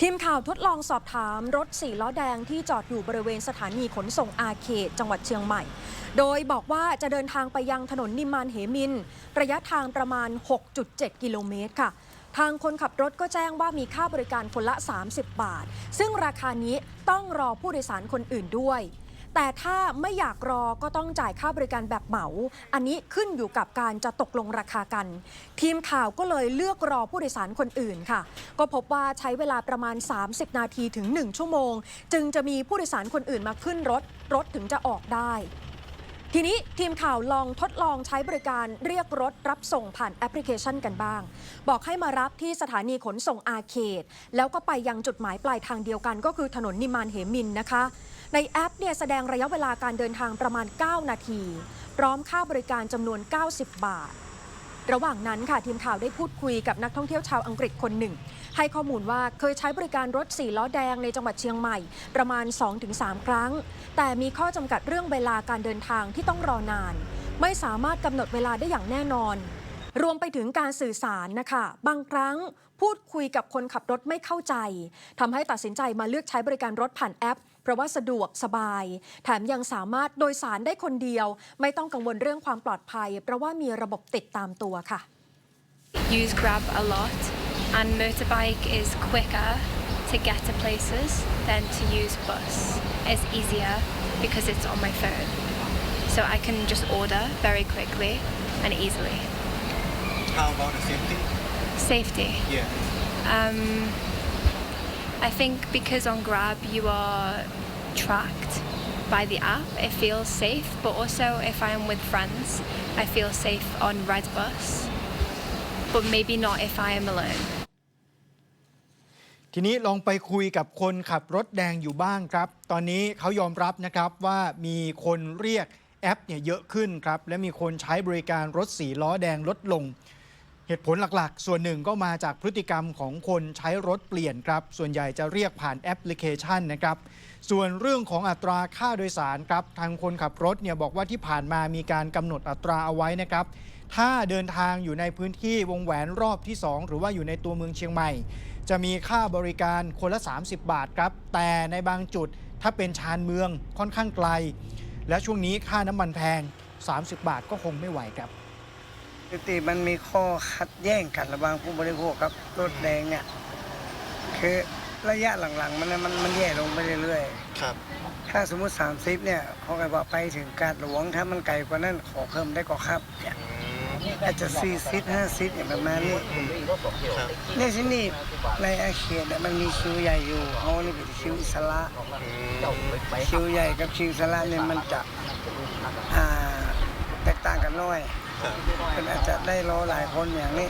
ทีมข่าวทดลองสอบถามรถสี่ล้อแดงที่จอดอยู่บริเวณสถานีขนส่งอาเขต จังหวัดเชียงใหม่ โดยบอกว่าจะเดินทางไปยังถนนนิมมานเหมิน ระยะทางประมาณ 6.7 กิโลเมตรค่ะ ทางคนขับรถก็แจ้งว่ามีค่าบริการคนละ 30 บาท ซึ่งราคานี้ต้องรอผู้โดยสารคนอื่นด้วย แต่ถ้าไม่อยากรอก็ต้องจ่ายค่าบริการแบบเหมา อันนี้ขึ้นอยู่กับการจะตกลงราคากัน ทีมข่าวก็เลยเลือกรอผู้โดยสารคนอื่นค่ะ ก็พบว่าใช้เวลาประมาณ 30 นาทีถึง 1 ชั่วโมง จึงจะมีผู้โดยสารคนอื่นมาขึ้นรถ รถถึงจะออกได้ทีนี้ทีมข่าวลองทดลองใช้บริการเรียกรถรับส่งผ่านแอปพลิเคชันกันบ้าง บอกให้มารับที่สถานีขนส่งอาเขต แล้วก็ไปยังจุดหมายปลายทางเดียวกันก็คือถนนนิมานเหมินนะคะ ในแอปเนี่ยแสดงระยะเวลาการเดินทางประมาณ 9 นาที พร้อมค่าบริการจำนวน 90 บาท ระหว่างนั้นค่ะทีมข่าวได้พูดคุยกับนักท่องเที่ยวชาวอังกฤษคนหนึ่ง ให้ข้อมูลว่าเคยใช้บริการรถสี่ล้อแดงในจังหวัดเชียงใหม่ ประมาณ 2-3 ครั้ง แต่มีข้อจำกัดเรื่องเวลาการเดินทางที่ต้องรอนาน ไม่สามารถกำหนดเวลาได้อย่างแน่นอนรวมไปถึงการสื่อสารนะคะ บางครั้งพูดคุยกับคนขับรถไม่เข้าใจทำให้ตัดสินใจมาเลือกใช้บริการรถผ่านแอป เพราะว่าสะดวกสบาย แถมยังสามารถโดยสารได้คนเดียว ไม่ต้องกังวลเรื่องความปลอดภัย เพราะว่ามีระบบติดตามตัวค่ะ use Grab a lot, and motorbike is quicker to get to places than to use bus. It's easier because it's on my phone. So I can just order very quickly and easily. How about the safety? Safety. Yeah. Um, I think because on Grab you are tracked by the app, it feels safe. But also, if I am with friends, I feel safe on Redbus. But maybe not if I am alone. ทีนี้ลองไปคุยกับคนขับรถแดงอยู่บ้างครับ ตอนนี้เขายอมรับนะครับว่ามีคนเรียกแอปเนี่ยเยอะขึ้นครับ และมีคนใช้บริการรถสีล้อแดงลดลง เหตุผลหลักๆ ส่วนหนึ่งก็มาจากพฤติกรรมของคนใช้รถเปลี่ยนครับ ส่วนใหญ่จะเรียกผ่านแอปพลิเคชันนะครับ ส่วนเรื่องของอัตราค่าโดยสารครับ ทางคนขับรถเนี่ยบอกว่าที่ผ่านมามีการกำหนดอัตราเอาไว้นะครับ ถ้าเดินทางอยู่ในพื้นที่วงแหวนรอบที่ 2 หรือว่าอยู่ในตัวเมืองเชียงใหม่ จะมีค่าบริการคนละ 30 บาทครับ แต่ในบางจุดถ้าเป็นชานเมืองค่อนข้างไกล และช่วงนี้ค่าน้ำมันแพง 30 บาทก็คงไม่ไหวครับ ปกติมันมีข้อขัดแย้งกันระหว่างผู้บริโภคกับรถแดงเนี่ยคือระยะหลังๆ มันมันมันแย่ลงไปเรื่อยครับ ๆ ถ้าสมมุติ 30 เนี่ยเขาก็บอกไปถึงกาดหลวงถ้ามันไกลกว่านั้นขอเพิ่มได้ก็ครับเนี่ยอาจจะ40 50อย่างประมาณนี้ครับ ในที่นี่ในอาเขตเนี่ยมันมีคิวใหญ่อยู่เขานี่เป็นคิวอิสระคิวใหญ่กับคิวอิสระเนี่ยมันจะอ่าแตกต่างกันน้อยครับ มันอาจจะได้รอหลายคนอย่างนี้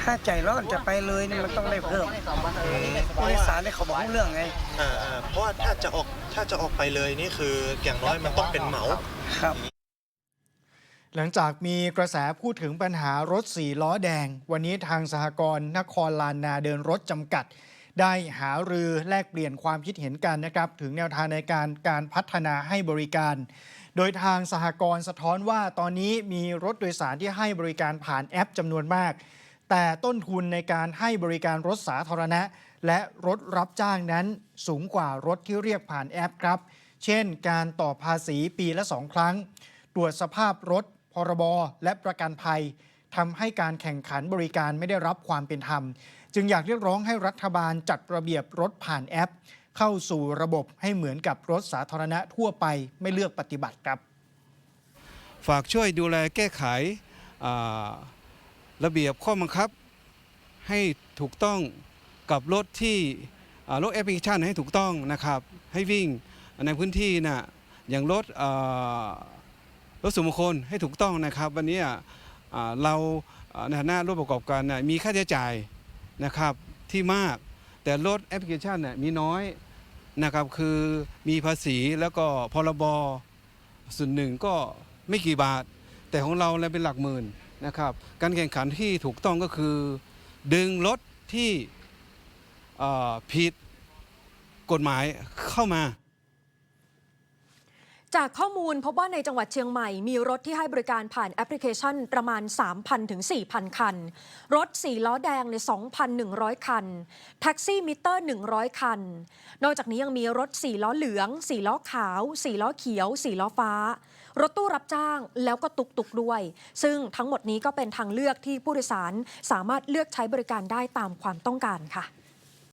ถ้าใจร้อนจะไปเลยนี่มันต้องได้เพิ่มผู้โดยสารได้เขาบอกเรื่องไงอ่าอ่าเพราะว่าถ้าจะออกถ้าจะออกไปเลยนี่คืออย่างน้อยมันต้องเป็นเหมา ครับ หลังจากมีกระแสพูดถึงปัญหารถสีล้อแดง วันนี้ทางสหกรณ์นครลานนาเดินรถจำกัด ได้หารือแลกเปลี่ยนความคิดเห็นกันนะครับ ถึงแนวทางในการการพัฒนาให้บริการ โดยทางสหกรณ์สะท้อนว่าตอนนี้มีรถโดยสารที่ให้บริการผ่านแอปจำนวนมาก แต่ต้นทุนในการให้บริการรถสาธารณะ และรถรับจ้างนั้นสูงกว่ารถที่เรียกผ่านแอปครับ เช่น การต่อภาษีปีละสองครั้ง ตรวจสภาพรถ พรบ และประกันภัยทำให้การแข่งขันบริการไม่ได้รับความเป็นธรรม จึงอยากเรียกร้องให้รัฐบาลจัดระเบียบรถผ่านแอป เข้าสู่ระบบให้เหมือนกับรถสาธารณะทั่วไปไม่เลือกปฏิบัติครับ ฝากช่วยดูแลแก้ไขระเบียบข้อบังคับ ให้ถูกต้องกับรถที่รถแอปพลิเคชันให้ถูกต้องนะครับ ให้วิ่งในพื้นที่นะอย่างรถรถส่วนบุคคลให้ถูกต้องนะครับ วันนี้เราในฐานะรถประกอบการนะมีค่าใช้จ่ายนะครับที่มากแต่รถแอปพลิเคชันน่ะมีน้อย นะครับคือมีภาษีแล้วก็พรบส่วนหนึ่งก็ไม่กี่บาท แต่ของเราเลยเป็นหลักหมื่นนะครับ การแข่งขันที่ถูกต้องก็คือ ดึงรถที่ผิดกฎหมายเข้ามา จากข้อมูลพบว่าในจังหวัดเชียงใหม่ มีรถที่ให้บริการผ่านแอปพลิเคชันประมาณ 3,000 ถึง 4,000 คัน รถ 4 ล้อแดงใน 2,100 คัน แท็กซี่มิเตอร์ 100 คัน นอกจากนี้ยังมีรถ 4 ล้อเหลือง 4 ล้อขาว 4 ล้อเขียว 4 ล้อฟ้า รถตู้รับจ้างแล้วก็ตุกตุกด้วย ซึ่งทั้งหมดนี้ก็เป็นทางเลือกที่ผู้โดยสารสามารถเลือกใช้บริการได้ตามความต้องการค่ะ